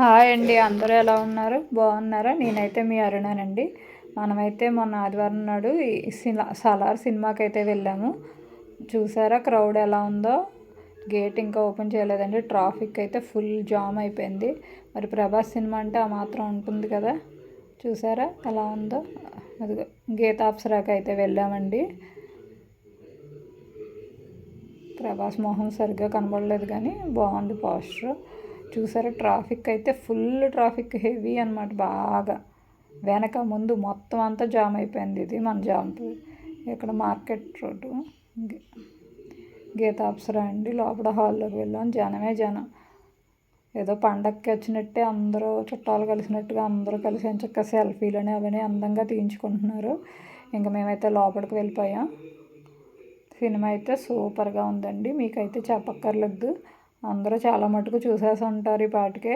Hi అండి అందరూ ఎలా ఉన్నారు? బాగున్నారా? నేనైతే మీ అరుణానండి. మనమైతే మొన్న ఆదివారం నాడు ఈ సలార్ సినిమాకి అయితే వెళ్ళాము. చూసారా క్రౌడ్ ఎలా ఉందో? గేట్ ఇంకా ఓపెన్ చేయలేదండి. ట్రాఫిక్ అయితే ఫుల్ జామ్ అయిపోయింది. మరి ప్రభాస్ సినిమా అంటే ఆ మాత్రం ఉంటుంది కదా? చూసారా ఎలా ఉందో? అది గీతాప్సరాకి అయితే వెళ్ళామండి. ప్రభాస్ మొహం సరిగ్గా కనబడలేదు కానీ బాగుంది పోస్టర్. చూసారా? ట్రాఫిక్ అయితే ఫుల్ ట్రాఫిక్ హెవీ అనమాట బాగా. వెనక ముందు మొత్తం అంతా జామ్ అయిపోయింది ఇది మన జామ్ ఇక్కడ మార్కెట్ రోడ్డు. గీతాప్సరా అండి లోపల హాల్లోకి వెళ్ళాం. జనమే జనం. ఏదో పండగకి వచ్చినట్టే అందరూ చుట్టాలు కలిసినట్టుగా అందరూ కలిసి చక్క సెల్ఫీలని అవన్నీ అందంగా తీయించుకుంటున్నారు. ఇంకా మేమైతే లోపలికి వెళ్ళిపోయాం. సినిమా అయితే సూపర్గా ఉందండి. మీకైతే చెప్పక్కర్లేదు. అందరూ చాలా మటుకు చూసేసి ఉంటారు ఈ పాటికే.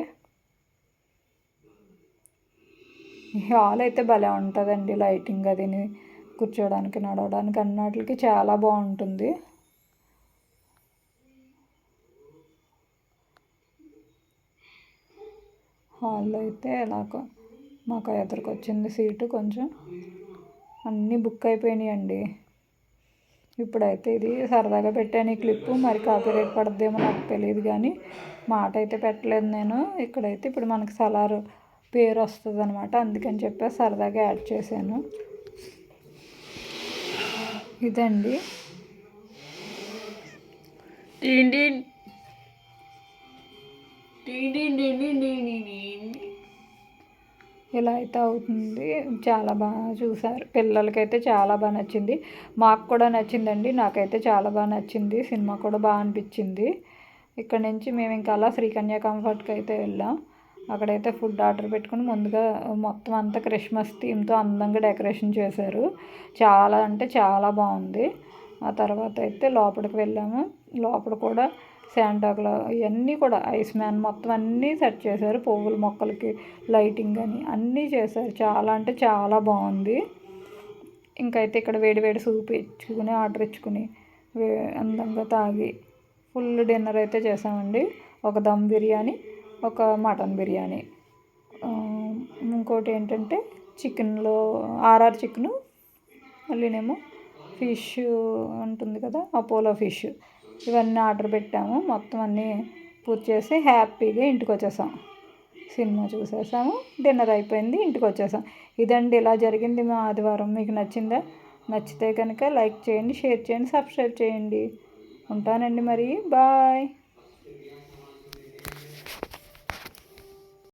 హాల్ అయితే భలే ఉంటుందండి లైటింగ్ అది కూర్చోడానికి నడవడానికి అన్నట్లకి చాలా బాగుంటుంది. హాల్లో అయితే ఎలాగో మాకు ఎదురుకొచ్చింది సీటు కొంచెం అన్నీ బుక్ అయిపోయినాయండి. ఇప్పుడైతే ఇది సరదాగా పెట్టాను ఈ క్లిప్పు మరి కాపీరైట్ పడద్దేమో నాకు తెలియదు కానీ మాట అయితే పెట్టలేదు నేను. ఇక్కడైతే ఇప్పుడు మనకి సలారు పేరు వస్తుంది అనమాట అందుకని చెప్పి సరదాగా యాడ్ చేశాను. ఇదండి. ఇలా అయితే అవుతుంది. చాలా బాగా చూసారు. పిల్లలకైతే చాలా బాగా నచ్చింది. మాకు కూడా నచ్చిందండి. నాకైతే చాలా బాగా నచ్చింది. సినిమా కూడా బాగా అనిపించింది. ఇక్కడ నుంచి మేము ఇంకా అలా శ్రీకన్య కంఫర్ట్కి అయితే వెళ్ళాం. అక్కడైతే ఫుడ్ ఆర్డర్ పెట్టుకుని ముందుగా మొత్తం అంతా క్రిస్మస్ థీమ్తో అందంగా డెకరేషన్ చేశారు. చాలా అంటే చాలా బాగుంది. ఆ తర్వాత అయితే లోపలికి వెళ్ళాము. లోపల కూడా శాంటాక్లా ఇవన్నీ కూడా ఐస్ మ్యాన్ మొత్తం అన్నీ సెట్ చేశారు పువ్వుల మొక్కలకి లైటింగ్ అని అన్నీ చేశారు. చాలా అంటే చాలా బాగుంది. ఇంకైతే ఇక్కడ వేడి వేడి సూప్ ఇచ్చుకుని ఆర్డర్ ఇచ్చుకుని అందంగా తాగి ఫుల్ డిన్నర్ అయితే చేసామండి ఒక దమ్ బిర్యానీ ఒక మటన్ బిర్యానీ. ఇంకోటి ఏంటంటే చికెన్లో ఆర్ఆర్ చికెను మళ్ళీనేమో ఫిష్ ఉంటుంది కదా అపోలో ఫిష్. ఇవన్నీ ఆర్డర్ పెట్టాము. మొత్తం అన్నీ పూర్తి చేసి హ్యాపీగా ఇంటికి వచ్చేసాం. సినిమా చూసేసాము. డిన్నర్ అయిపోయింది ఇంటికి వచ్చేసాం. ఇదండి ఇలా జరిగింది మా ఆదివారం. మీకు నచ్చిందా? నచ్చితే కనుక లైక్ చేయండి షేర్ చేయండి సబ్స్క్రైబ్ చేయండి. ఉంటానండి మరి. బాయ్.